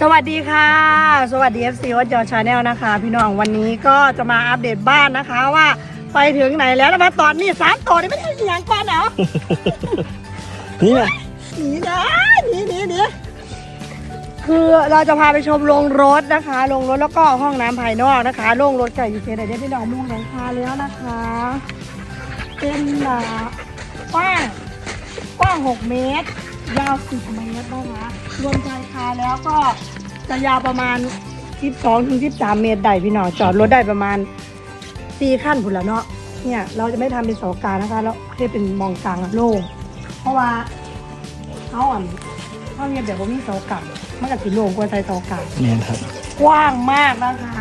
สวัสดีค่ะ สวัสดี FC วัดจอชาแนลนะคะ พี่น้องวันนี้ก็จะมาอัปเดตบ้านนะคะว่าไปถึงไหนแล้วนะคะตอนนี้สามตัวนี่ไม่ได้อหย่างก่อนเหรอนี่นะหนีนะหนีหนีหนีคือเราจะพาไปชมโรงรถนะคะโรงรถแล้วก็ห้องน้ำภายนอกนะคะโรงรถไก่ยูเคไหนได้พี่น้องมุ่งหลังคาแล้วนะคะ เป็นอ่ากว้างกว้าง6เมตร ยาว 10 เมตรนะคะ รวมชายคาแล้วก็จะยาวประมาณ 12ถึง13 เมตรได้พี่น้องจอดรถได้ประมาณ4ขั้นผุนละเนาะเนี่ย เราจะไม่ทำเป็นเสากลางนะคะแล้วให้เป็นมองกลางอะโล่งเพราะว่าเขาอ่อนเขาเนี่ยแบบว่ามีเสากลางมันกับสีโล่งกว่าใส่เสากลางนี่ครับกว้างมากนะคะ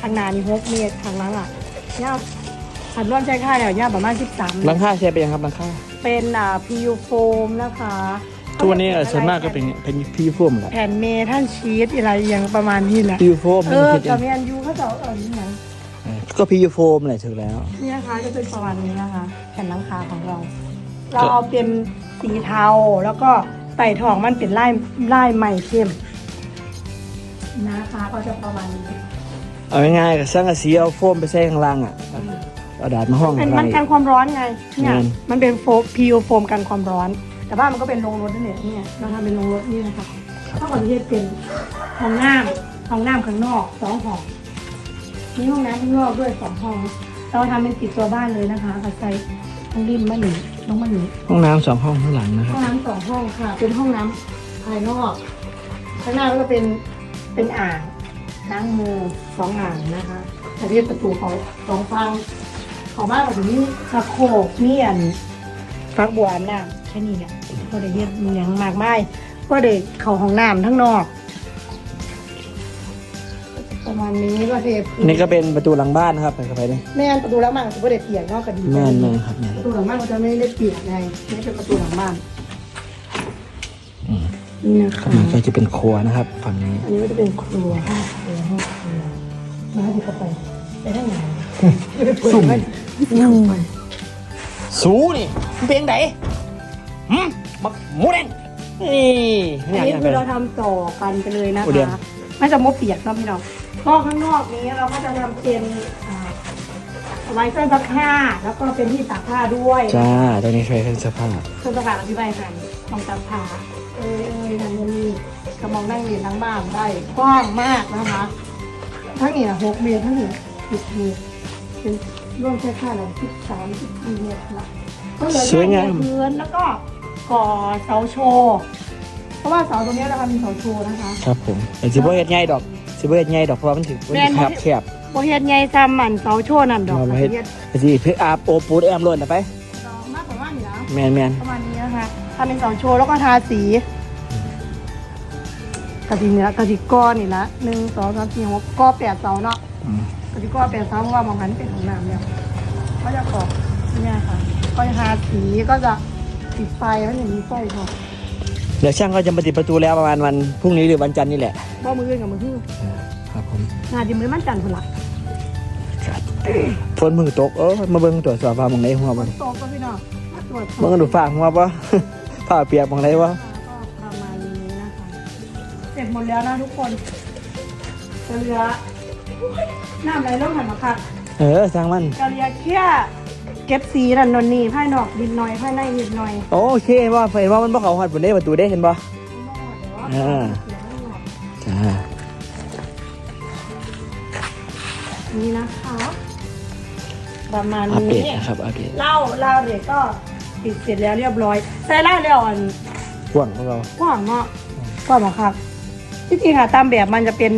ทางหนานี่หกเมตรทางหลังอะเนี่ยหันร่วมใช้ค่าแล้วเนี่ยประมาณ13เมหลัตงรค่าใช้ไปยังครับหลังค่าเป็นอ่าพียูโฟมนะคะ ทุกวันนี้เออส่วนมากก็เป็นเป็นพี่ฟูมแหละแผ่นเมทัลชีสอะไรอย่างประมาณนี้แหละพี่ฟูมเออเป็นกับเมียนยูเขาจะเอาเออนี่ไงก็พี่โฟมแหละถูกแล้วนี่นะคะจะเป็นประมาณนี้นะคะ แผ่นหลังคาของเรา เราเอาเป็นสีเทาแล้วก็ไต่ทองมันเป็นลายลายใหม่เข้มนะคะก็จะประมาณนี้เอาง่ายๆก็สร้างกระสีเอาโฟมไปใส่ข้างล่างอะเอาดาดมาห้องมันข้างมันล่างกันความร้อนไงเนี่ยอืมมันเป็นโฟมพีโอโฟมกันความร้อน แต่ว่ามันก็เป็นโรงรถนั่นแหละเนี่ยเราทำเป็นโรงรถนี่นะคะถ้าก่อนที่จะเป็นห้องน้ำห้องน้ำข้างนอกสองห้องมีห้องน้ำข้างนอกด้วยสองห้อง เราทำเป็นติดตัวบ้านเลยนะคะอาศัยต้องริมมาหนีน้องมาหนีห้องน้ำสองห้องข้างหลังนะคห้รัอบงน้ำสองห้องค่ะ เป็นห้องน้ำภายนอกข้างหน้าก็จะเป็นเป็นอ่างล้างมือสองอ่างนะคะแต่ที่ประตูเขาสองฟังของบ้านเราถึงนี่ชักโครกมีอันฟักบัวอาบน้ำแค่นี้แหละพอได้เฮ็ดมีอย่างมากมายพอได้เข้าห้องน้ำทั้งนอก ประมาณนี้ก็เทพื้นี่ก็เป็นประตูหลังบ้านนะครับไปเข้าไปเลยแม่นประตูหลังบ้านก็บ่ได้เปียกเนอกก็ดีแม่นแม่นครับแม่นประตูหลังบ้านก็จะไม่ได้เปียกไงไม่เป็นประตูหลังบ้านอืมนี่นะคะข้างในก็จะเป็นครัวนะครับฝั่งนี้อันนี้ก็จะเป็นครัวห้องครัวห้องครัวมาที่เข้าไปไปทางไหนสุ่มไปนั่งไปสูนี่มันเป็นไง หืมบักหมูแดงนี่อันอยากนี้อยากคืไปอเราทำต่อกันไปเลยนะโอ้เดี๋ยวคะไม่จะมดเปียกเนาะพี่น้องก็ข้างนอกนี้เราก็จะทำเป็นอ่าเอาไว้เครื่องซักผ้าแล้วก็เป็นที่ตากผ้าด้วยจ้าตอนนี้ใช้เครื่องซักผ้าเครื่องซักผ้าอธิบายกันมองตากผ้าเอ้ยเอ้ยนั่นนี่กระมองนั่งเรียนทั้งบ้านได้กว้างมากนะคะทั้งนี้หกเมตรทั้งนี้สิบเมตรเป็นร่วมแค่ค่าเราสิบสามสิบสี่เมตรละก็เหลือสวยงามแค่พื้นแล้วก็ ก่อเสาโชว์ เพราะว่าเสาตรงนี้เราทำเป็นเสาโชว์นะคะ ครับผมแต่สิบ่เฮ็ดง่ายดอกสิบ่เฮ็ดง่ายดอกเพราะว่ามันถึงมันแม่นบ่แคบแคบ โบเฮ็ดใหญ่ซ้ำมันเสาโชว์นั่นดอกมาค่ะเฮ็ดเฮ็ดแต่สิเพื่ออาบโอปูดแอมโลนนะไปดอกมากกว่าว่านี่นะแมนแมนประมาณนี้นะคะทำเป็นเสาโชว์แล้วก็ทาสีกะทินี่ละกะทิก้อนนี่ละหนึ่งสองสามสี่หกก้อแปดเสาเนาะอืมกะทิก้อแปดเสาเพราะว่ามองหันเป็นของน้ำเนี่ยก็จะกรอกเนี่ยค่ะก็จะทาสีก็จะ ติดไฟมันอย่างนี้ไฟค่ะเดี๋ยวช่างก็จะมาติดประตูแล้วประมาณวันพรุ่งนี้หรือวันจันทร์นี่แหละบ่มืออื่นกับมือถือครับผมงานจิมือมันจันทร์คนละครับฝนมือตกเออมาเบิ่งตรวจสอบฟ้าหมองไหนหัวฝบ่นตกก็พี่น้องมาตรวจสอบเบิ่งกันดูฟ้าหัวบ่ผ้าเปียกหมองไหนบ่ก็ประมาณนี้นะคะเสร็จหมดแล้วนะทุกคนจะเหลือน้ำไหลลงหันมาค่ะเออสร้างมันจะเหลือแค่ เก็บสีนั่นนนนี่ภายนอกนิดหน่อยภายในนิดหน่อยโอเคว่าเห็นว่ามันบ่เข้าฮอดบนได้ประตูได้เห็นบ่อ่าจ้านี่นะคะประมาณอัปเดนี้ตนะครับอัปเดตเหล้าเหล้าเด็กก็ปิดเสร็จแล้วเรียบร้อยใส่เหล้าแล้วอันห่วงของเรา กว้างเนาะกว้างมากครับที่จริงค่ะตามแบบมันจะเป็น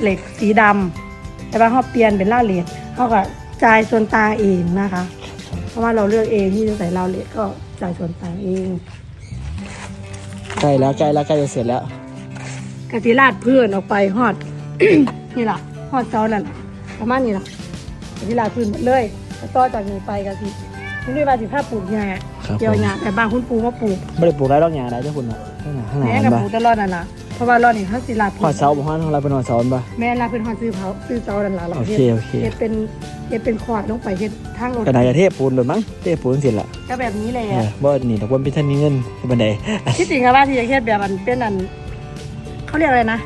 เหล็กสีดำแต่ว่าเขาเปลี่ยนเป็นเหล้าเหล็กเขาก็จ่ายส่วนต่างเองนะคะ เพราะว่าเราเลือกเองที่จะใส่เหล้าเหล็กก็จ่ายส่วนต่างเองใกล้แล้วใกล้แล้วใกล้จะเสร็จแล้วกะทิราดเพื่อนออกไปฮอด นี่ล่ะฮอดเสานั่นล่ะประมาณนี้ล่ะกะทิราดพื้นหมดเลยแล้วต่อจากนี้ไปกะทินี่ด้วยว่าสิผ้าปลูกหญ้าครับเกี่ยวหญ้าแต่บางคุณปูมาปลูกไม่ได้ปลูกไรดอกหญ้าได้เจ้าคุณน่ะข้างหน้าข้างหน้าแม่เห็กับนบ่ปลูกตลอดนั่นล่ะ เพราะว่ารอดนี่เขาสิราดฮอดเสาบ่ฮอดของเราเป็นฮอดเสาบ่ แม่รับเป็นฮอดซื้อเผาซื้อเสานั่นล่ะแล้วโอก็เคเฮ็ดโอเค เฮ็ดเป็นเฮ็ดเป็นขอดลงไปเฮ็ดทางรถกระดาษจะเทปูนหรือมั้งเทปูนเสร็จละก็แบบนี้แหละเออบ่นี่ดอกว่าเป็นท่านมีเงินเป็นบันไดที่จริงอะว่าที่จะเฮ็ดแบบมันเป็นอันขเขาเรียกอะไรนะ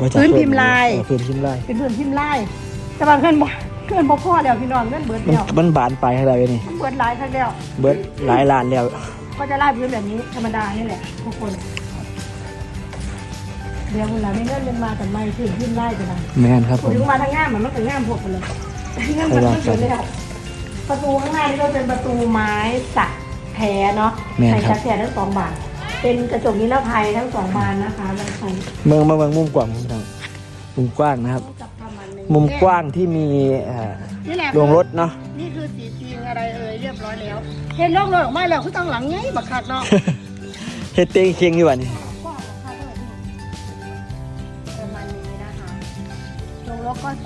บ่จักพื้นพิมพ์ลาย เออพื้นพิมพ์ลายเป็นเพื่อนพิมพ์ไล่แต่บางเพื่อนบ่เพื่อนบ่พ่อแล้วพี่น้องเงินเบิดมันแล้วมันบานไปให้เรานี่เบิดหลายครั้งแล้ว เบิดหลายล้านแล้วก็จะลาดพื้นแบบนี้ธรรมดานี่แหละทุกคน เดี๋ยวเวลาไม่เงินเงินมาแต่ไม่ถึงพิมพ์ไล่จะได้แม่นครับผคุมณมาทางง่ามมันมันก็ง่ามพวกมันเลยง่ามมันไม่เกิดเลยอะประตูข้างหน้านี่ก็เป็นประตูไม้สักแท้เนาะใส่ชักแท้ทั้งสองบานเป็นกระจกนิรภัยทั้งสองบานนะคะบางคนเมืองมาเมืองมุมกว้างมุมทางมุมกว้างนะครับจับประมาณนึงมุมกว้างที่มีเอ่อนี่แหละโรงรถเนาะ นี่คือสีจริงอะไรเอ่ยเรียบร้อยแล้ว เห็นร่องรอยออกมาแล้วคือตั้งหลังไงบักคักเนาะ เฮ็ดเตียงเคียงอยู่วันนี้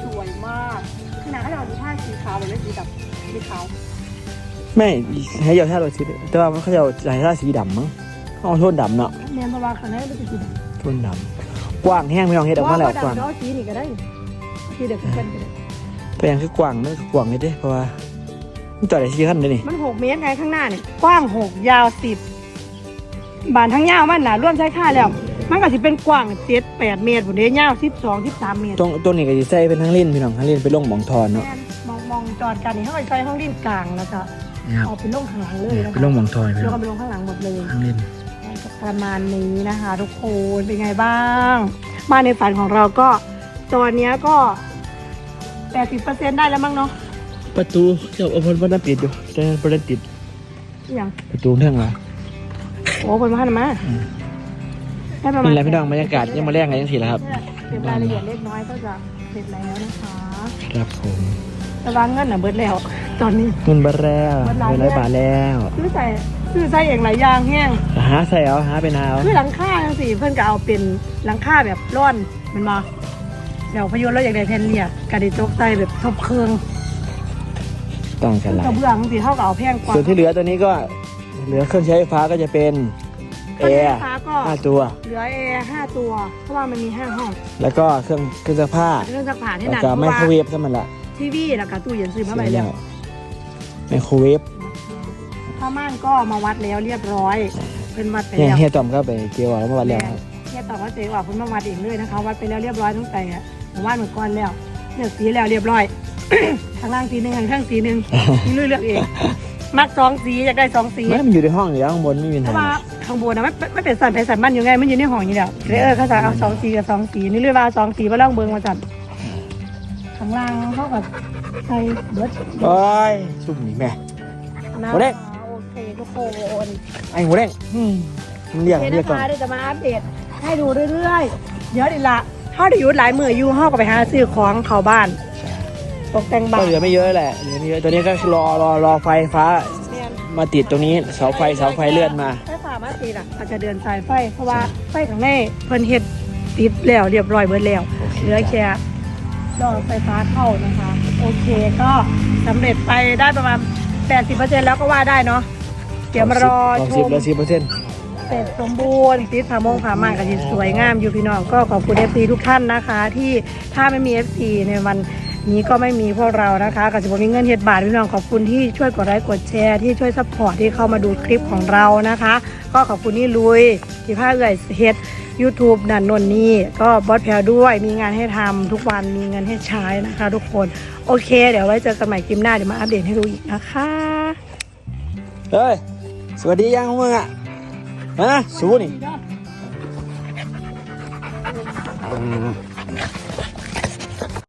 สวยมากขนาดถ้าเราดูผ้าสีขาวแบบไม่สีดำสีขาวไม่ให้เหยาท่ารถสีแต่ว่ามันเขาจะเอาให้ท่าสีดำมั้งเอาโทนดำเนาะเนียนประมาณขนาดนั้นเป็นสีดำโทนดำกว้างแห้งไม่ต้องเฮ็ดออกมาแล้วกว้างดำเนาะสีนี่ก็ได้สีเด็กเป็นก็ได้แปลงคือกว้างนั่นคือกว้างเลยเด้เพราะว่ามันจอดได้สี่คันเลยนี่มันหกเมตรไงข้างหน้าเนี่ยกว้างหกยาวสิบบานทั้งยาวมันน่ะร่วมใช้ค่าแล้ว มันก็สิเป็นกว้างเจ็ดแปดเมตรผมเด้ยาวสิบสองสิบสามเมตรตรงตรงนี้ก็จะใส่เป็นทั้งเล่นพี่น้องทั้งเล่นไปลงหมองทอนเนาะแม่นมองมองจอดกันนี่เขาก็ใช้ห้องริมกลางแล้วก็นะครับ เอาเป็นลงข้างหลังเลยนะไปคะลงหมองทอนพี่แล้วน้อก็งไปลงข้างหลังหมดเลย ทั้งเล่นก็ประมาณนี้นะคะทุกคนเป็นไงบ้างบ้านในฝันของเราก็ตอนเนี้ยก็แปดสิบเปอร์เซ็นต์ได้แล้วมั้งเนาะประตูเจ้าอภรณ์วันปิดอยู่แต่ประเด็นติดอหย่างประตูเรื่องละโอ้คนมาหันมา ได้ประมาณนี่แหละพี่น้องบรรยากาศยังมาแรงกันยังสิแล้วครับเก็บรายละเอียดเล็กน้อยก็จะเสร็จแล้วนะคะครับผมแต่ว่าเงินน่ะเบิดแล้ว ตอนนี้เงินบาทแล้วเบิดหลายเงินร้อยบาทแล้วซื้อใส่ซื้อใส่เองหลายอย่างแห้งหาใส่เอาหาไปนาวคือหลังคาจังสิเพื่อนก็เอาเป็นหลังคาแบบร่อนแมันมาเดี๋ยวพยนต์เราอยากได้แผ่นเนี่ยกระดิจกใส่แบบทบเครื่องต้องกันหลายกระเบื้องสิเท่ากับเอาแพงกว่าส่วนที่เหลือตัวนี้ก็เหลือเครื่องใช้ไฟฟ้าก็จะเป็น แอเครื่องร์ไฟฟ้าก็ห้าตัว เหลือแอร์ห้าตัว เพราะว่ามันมีห้าห้องแล้วก็เครื่องเครื่องซักผ้าเครื่องซักผ้าที่แล้วหนักก็เพไมราะโครว่าเวฟซะมันละทีวีแล้วก็ตู้เย็นซื้อมาใหม่แล้ว ไมโครเวฟผ้าม่านก็มาวัดแล้วเรียบร้อยเป็นวัดไปเนี่ยแล้วเฮียต่อมก็ไปเกี่ยวแล้วเมื่อวันแล้วครับเนี่ยตอบว่าเจ๊ว่าคุณมาวัดเองเลยนะคะวัดไปแล้วเรียบร้อยตั้งแต่หมู่บ้านเมื่อก่อนแล้วเลือกสีแล้วเรียบร้อย ข้างล่างสีหนึ่งข้างข้างสีหนึ่งนี่เลือกเอง มักสองสีอยากได้สองสีไม่มันอยู่ในห้องอยู่แล้วข้างบนไม่มีเพปัญราะหาว่า ข้างบนนะไม่ไม่เป็นสันเป็นสันบ้านอยู่ไงมันอยู่ในห้องอยู่แล้วเลยเออเขาจะเอาสองสีกับสองสีนี่เรียกว่าสองสีมาล่องเบิงมาจัดข้างล่างเขากับใส่เบิร์ดโอ้ยซุ่มนี่แม่ นะโอเคโอเคทุกคนไอ้หัวแดงอืมมึงเรียกโอเคเรียกนะก่อนคะเดี๋ยวจะมาอัปเดตให้ดูเรื่อยๆเดี๋ยวดีละถ้าได้อยู่หลายมืออยู่ห้องก็ไปหาซื้อของเข้าบ้านตกแต่งบ้าก็นเหลือไม่เยอะแหละเหลือไม่เยอะตัวนี้ก็รอรอรอไฟฟ้าแม่นมาติดตรงนี้เสาไฟเสาไฟเลื่อนมาไฟฟ้ามา ติดอะอาจจะเดินสายไฟ เพราะว่าไฟข้างในเพิ่นเฮ็ดติดแล้วเรียบร้อยเบิดแล้วโอเคเหลือแค่รอไฟฟ้าเข้านะคะ โอเคก็สำเร็จไปได้ประมาณ 80%แล้วก็ว่าได้เนาะเดี๋ยวมารอสองชสิบมเหลือสิบเปอร์เซ็นต์เสร็จสมบูรณ์ติดผามงผาม่านกันที่สวยงามอยู่พี่น้องก็ขอบคุณ FC ทุกท่านนะคะ ที่ถ้าไม่มี FC ในวันนี้ก็ไม่มีพวกเรานะคะกับสิบมีเงินเฮ็ดบาทพี่น้องขอบคุณที่ช่วยกดไลค์กดแชร์ที่ช่วยซัพพอร์ตที่เข้ามาดูคลิปของเรานะคะ ก็ขอบคุณนี่ลุยที่พาเอื่อยเฮ็ด YouTube นันนนนี่ก็บอสแพลวด้วยมีงานให้ทำทุกวันมีเงินให้ใช้นะคะ ทุกคน โอเค เดี๋ยวไว้เจอกันใหม่คลิปหน้าเดี๋ยวมาอัปเดตให้ดูอีกนะคะเฮ้ยสวัสดียังมึงอะฮะสู้นี่